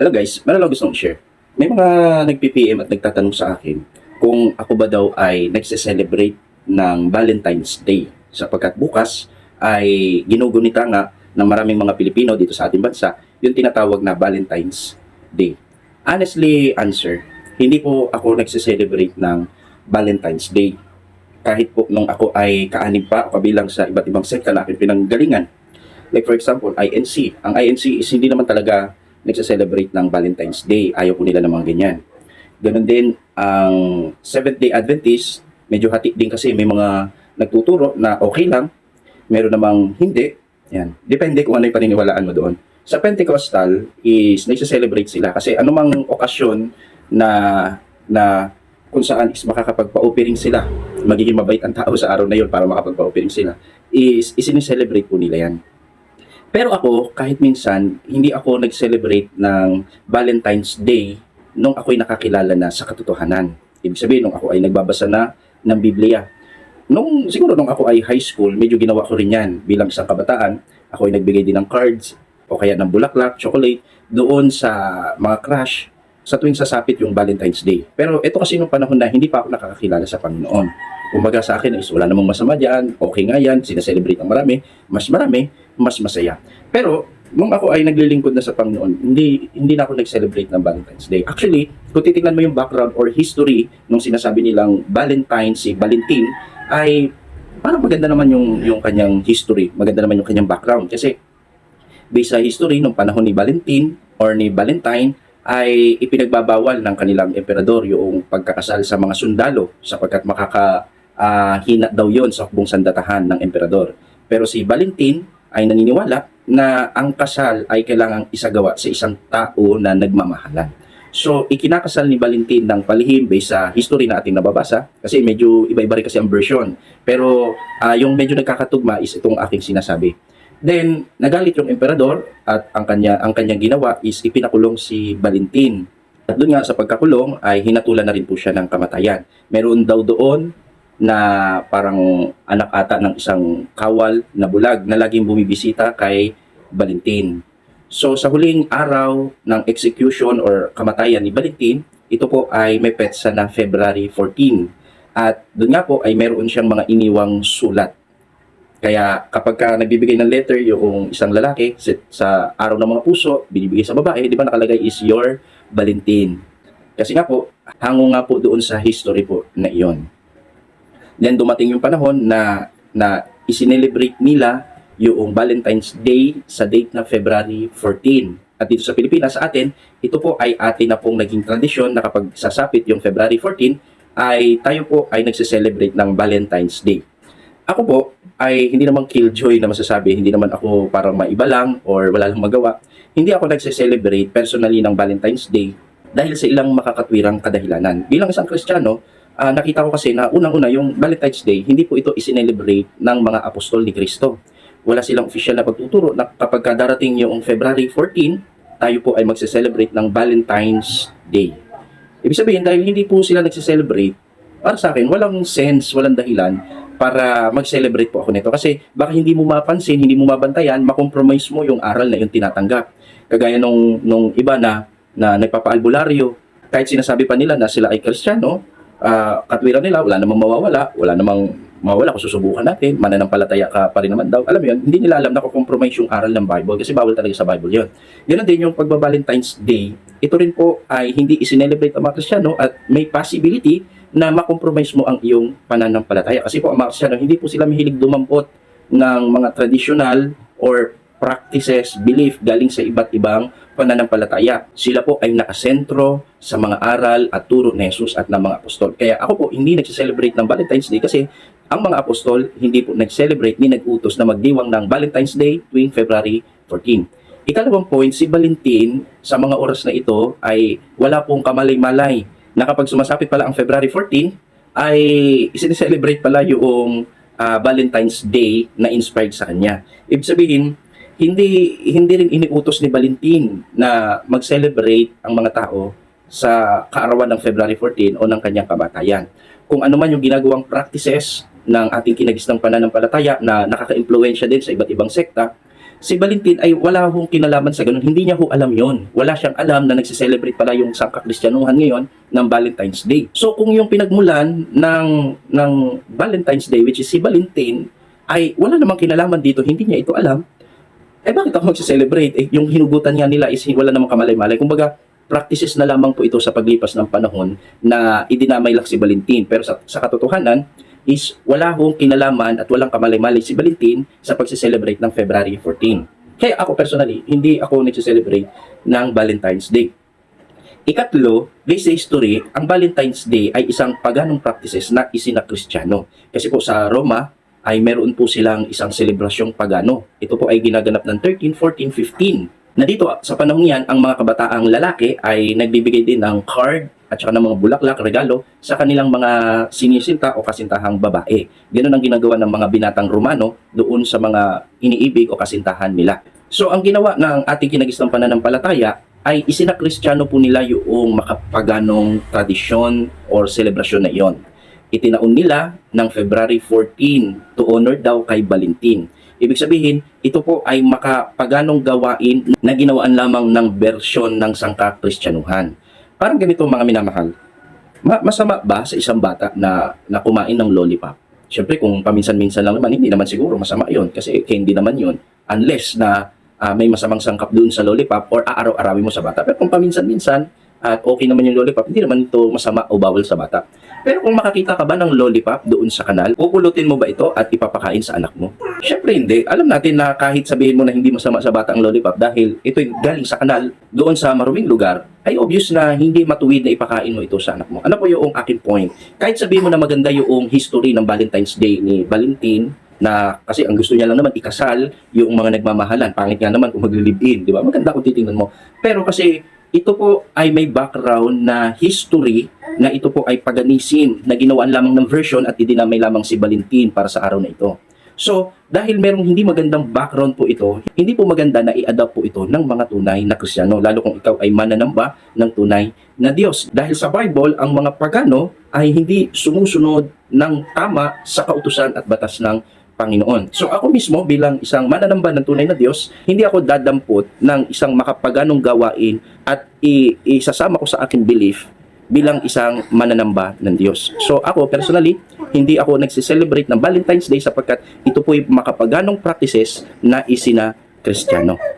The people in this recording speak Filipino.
Hello guys, meron lang gustong share. May mga nag-PPM at nagtatanong sa akin kung ako ba daw ay nagse-celebrate ng Valentine's Day sapagkat bukas ay ginugunita nga ng maraming mga Pilipino dito sa ating bansa yung tinatawag na Valentine's Day. Honestly, answer, hindi po ako nagse-celebrate ng Valentine's Day. Kahit po nung ako ay kaanib pa kabilang sa iba't ibang sekta na aking pinanggalingan. Like for example, INC. Ang INC is hindi naman talaga nagse-celebrate ng Valentine's Day. Ayaw po nila namang ganyan. Ganon din ang Seventh-day Adventist, medyo hati din kasi may mga nagtuturo na okay lang, meron namang hindi. Yan. Depende kung ano yung paniniwalaan mo doon. Sa Pentecostal is nagse-celebrate sila kasi anumang okasyon na na kung saan is makakapagpa-offering sila, magiging mabait ang tao sa araw na yun para makapagpa-offering sila, is isineselebrate po nila yan. Pero ako, kahit minsan, hindi ako nag-celebrate ng Valentine's Day nung ako'y nakakilala na sa katotohanan. Ibig sabihin, nung ako ay nagbabasa na ng Biblia. Nung, siguro nung ako ay high school, medyo ginawa ko rin yan bilang isang kabataan. Ako ay nagbigay din ng cards o kaya ng bulaklak, chocolate, doon sa mga crush sa tuwing sasapit yung Valentine's Day. Pero ito kasi nung panahon na hindi pa ako nakakakilala sa Panginoon. Kumbaga sa akin is wala namang masama dyan, okay nga yan, sinaselebrate ng marami, mas marami, mas masaya. Pero nung ako ay naglilingkod na sa Panginoon, hindi hindi na ako nag-celebrate ng Valentine's Day. Actually, kung titingnan mo yung background or history nung sinasabi nilang Valentine, si Valentin, ay parang maganda naman yung yung kanyang history, maganda naman yung kanyang background kasi based sa history nung panahon ni Valentin or ni Valentine ay ipinagbabawal ng kanilang emperador yung pagkakasal sa mga sundalo sapagkat makaka ah, hina daw yon sa hukbong sandatahan ng emperador. Pero si Valentin ay naniniwala na ang kasal ay kailangang isagawa sa isang tao na nagmamahalan. So, ikinakasal ni Valentin ng palihim based sa history na ating nababasa kasi medyo iba-iba rin kasi ang version. Pero ah, yung medyo nagkakatugma is itong aking sinasabi. Then, nagalit yung emperador at ang kanya ang kanyang ginawa is ipinakulong si Valentin. At doon nga sa pagkakulong ay hinatulan na rin po siya ng kamatayan. Meron daw doon na parang anak ata ng isang kawal na bulag na laging bumibisita kay Valentin. So sa huling araw ng execution or kamatayan ni Valentin, ito po ay may petsa na February 14. At doon nga po ay meron siyang mga iniwang sulat. Kaya kapag ka nagbibigay ng letter yung isang lalaki sa, araw ng mga puso, binibigay sa babae, di ba nakalagay is your Valentin. Kasi nga po, hango nga po doon sa history po na iyon. Then dumating yung panahon na na isinelebrate nila yung Valentine's Day sa date na February 14. At dito sa Pilipinas, sa atin, ito po ay atin na pong naging tradisyon na kapag sasapit yung February 14, ay tayo po ay nagse-celebrate ng Valentine's Day. Ako po ay hindi naman killjoy na masasabi, hindi naman ako parang maiba lang or wala lang magawa. Hindi ako nagse-celebrate personally ng Valentine's Day dahil sa ilang makakatwirang kadahilanan. Bilang isang Kristiyano, ah, nakita ko kasi na unang-una yung Valentine's Day, hindi po ito isinelebrate ng mga apostol ni Kristo. Wala silang official na pagtuturo na kapag ka darating yung February 14, tayo po ay magse-celebrate ng Valentine's Day. Ibig sabihin, dahil hindi po sila nagse-celebrate, para sa akin, walang sense, walang dahilan para mag-celebrate po ako nito. Kasi baka hindi mo mapansin, hindi mo mabantayan, makompromise mo yung aral na yung tinatanggap. Kagaya nung, nung iba na, na nagpapaalbularyo, kahit sinasabi pa nila na sila ay kristyano, ah katwiran nila, wala namang mawawala, wala namang mawawala kung susubukan natin, mananampalataya ka pa rin naman daw. Alam mo yun, hindi nila alam na compromise yung aral ng Bible kasi bawal talaga sa Bible yun. Ganun din yung pagba-Valentine's Day, ito rin po ay hindi isinelebrate ang mga Kristiyano at may possibility na makompromise mo ang iyong pananampalataya. Kasi po ang mga Kristiyano, hindi po sila mahilig dumampot ng mga traditional or practices, belief galing sa iba't ibang pananampalataya. Sila po ay nakasentro sa mga aral at turo ni Jesus at ng mga apostol. Kaya ako po hindi nagse-celebrate ng Valentine's Day kasi ang mga apostol hindi po nag-celebrate ni nag-utos na magdiwang ng Valentine's Day tuwing February 14. Ikalawang point, si Valentin sa mga oras na ito ay wala pong kamalay-malay na kapag sumasapit pala ang February 14 ay isineselebrate pala yung ah, Valentine's Day na inspired sa kanya. Ibig sabihin, hindi hindi rin iniutos ni Valentin na mag-celebrate ang mga tao sa kaarawan ng February 14 o ng kanyang kamatayan. Kung ano man yung ginagawang practices ng ating kinagisnang pananampalataya na nakaka-impluensya din sa iba't ibang sekta, si Valentin ay wala hong kinalaman sa ganun. Hindi niya ho alam yon. Wala siyang alam na nagsiselebrate pala yung sangka-kristyanuhan ngayon ng Valentine's Day. So kung yung pinagmulan ng, ng Valentine's Day, which is si Valentin, ay wala namang kinalaman dito, hindi niya ito alam, eh bakit ako magsiselebrate? Eh, yung hinugutan nga nila is wala namang kamalay-malay. Kumbaga, practices na lamang po ito sa paglipas ng panahon na idinamay lang si Valentin. Pero sa, sa katotohanan, is wala hong kinalaman at walang kamalay-malay si Valentin sa pagse-celebrate ng February 14. Kaya ako personally, hindi ako nagse-celebrate ng Valentine's Day. Ikatlo, based sa history, ang Valentine's Day ay isang paganong practices na isina-Kristiyano. Kasi po sa Roma, ay meron po silang isang selebrasyong pagano. Ito po ay ginaganap ng 13, 14, 15. Na dito sa panahon yan, ang mga kabataang lalaki ay nagbibigay din ng card at saka ng mga bulaklak, regalo sa kanilang mga sinisinta o kasintahang babae. Ganun ang ginagawa ng mga binatang Romano doon sa mga iniibig o kasintahan nila. So ang ginawa ng ating kinagislang pananampalataya ay isinakristyano po nila yung makapaganong tradisyon or selebrasyon na iyon. Itinaon nila ng February 14 to honor daw kay Valentin. Ibig sabihin, ito po ay makapaganong gawain na ginawaan lamang ng bersyon ng sangka-kristyanuhan. Parang ganito mga minamahal. Ma- masama ba sa isang bata na, na kumain ng lollipop? Siyempre kung paminsan-minsan lang naman, hindi naman siguro masama yon kasi candy naman yon unless na ah, may masamang sangkap dun sa lollipop or aaraw-arawin mo sa bata. Pero kung paminsan-minsan at okay naman yung lollipop, hindi naman ito masama o bawal sa bata. Pero kung makakita ka ba ng lollipop doon sa kanal, pupulutin mo ba ito at ipapakain sa anak mo? Siyempre hindi. Alam natin na kahit sabihin mo na hindi masama sa bata ang lollipop dahil ito'y galing sa kanal doon sa maruming lugar, ay obvious na hindi matuwid na ipakain mo ito sa anak mo. Ano po yung aking point? Kahit sabihin mo na maganda yung history ng Valentine's Day ni Valentin, na kasi ang gusto niya lang naman ikasal yung mga nagmamahalan. Pangit nga naman kung magli-live-in, di ba? Maganda kung titingnan mo. Pero kasi ito po ay may background na history na ito po ay paganism na ginawaan lamang ng version at idinamay lamang si Valentin para sa araw na ito. So, dahil merong hindi magandang background po ito, hindi po maganda na i-adapt po ito ng mga tunay na Kristiyano, lalo kung ikaw ay mananamba ng tunay na Diyos. Dahil sa Bible, ang mga pagano ay hindi sumusunod ng tama sa kautusan at batas ng Panginoon. So ako mismo bilang isang mananamba ng tunay na Diyos, hindi ako dadampot ng isang makapaganong gawain at isasama ko sa aking belief bilang isang mananamba ng Diyos. So ako personally, hindi ako nagse-celebrate ng Valentine's Day sapagkat ito po'y makapaganong practices na isina Kristiyano.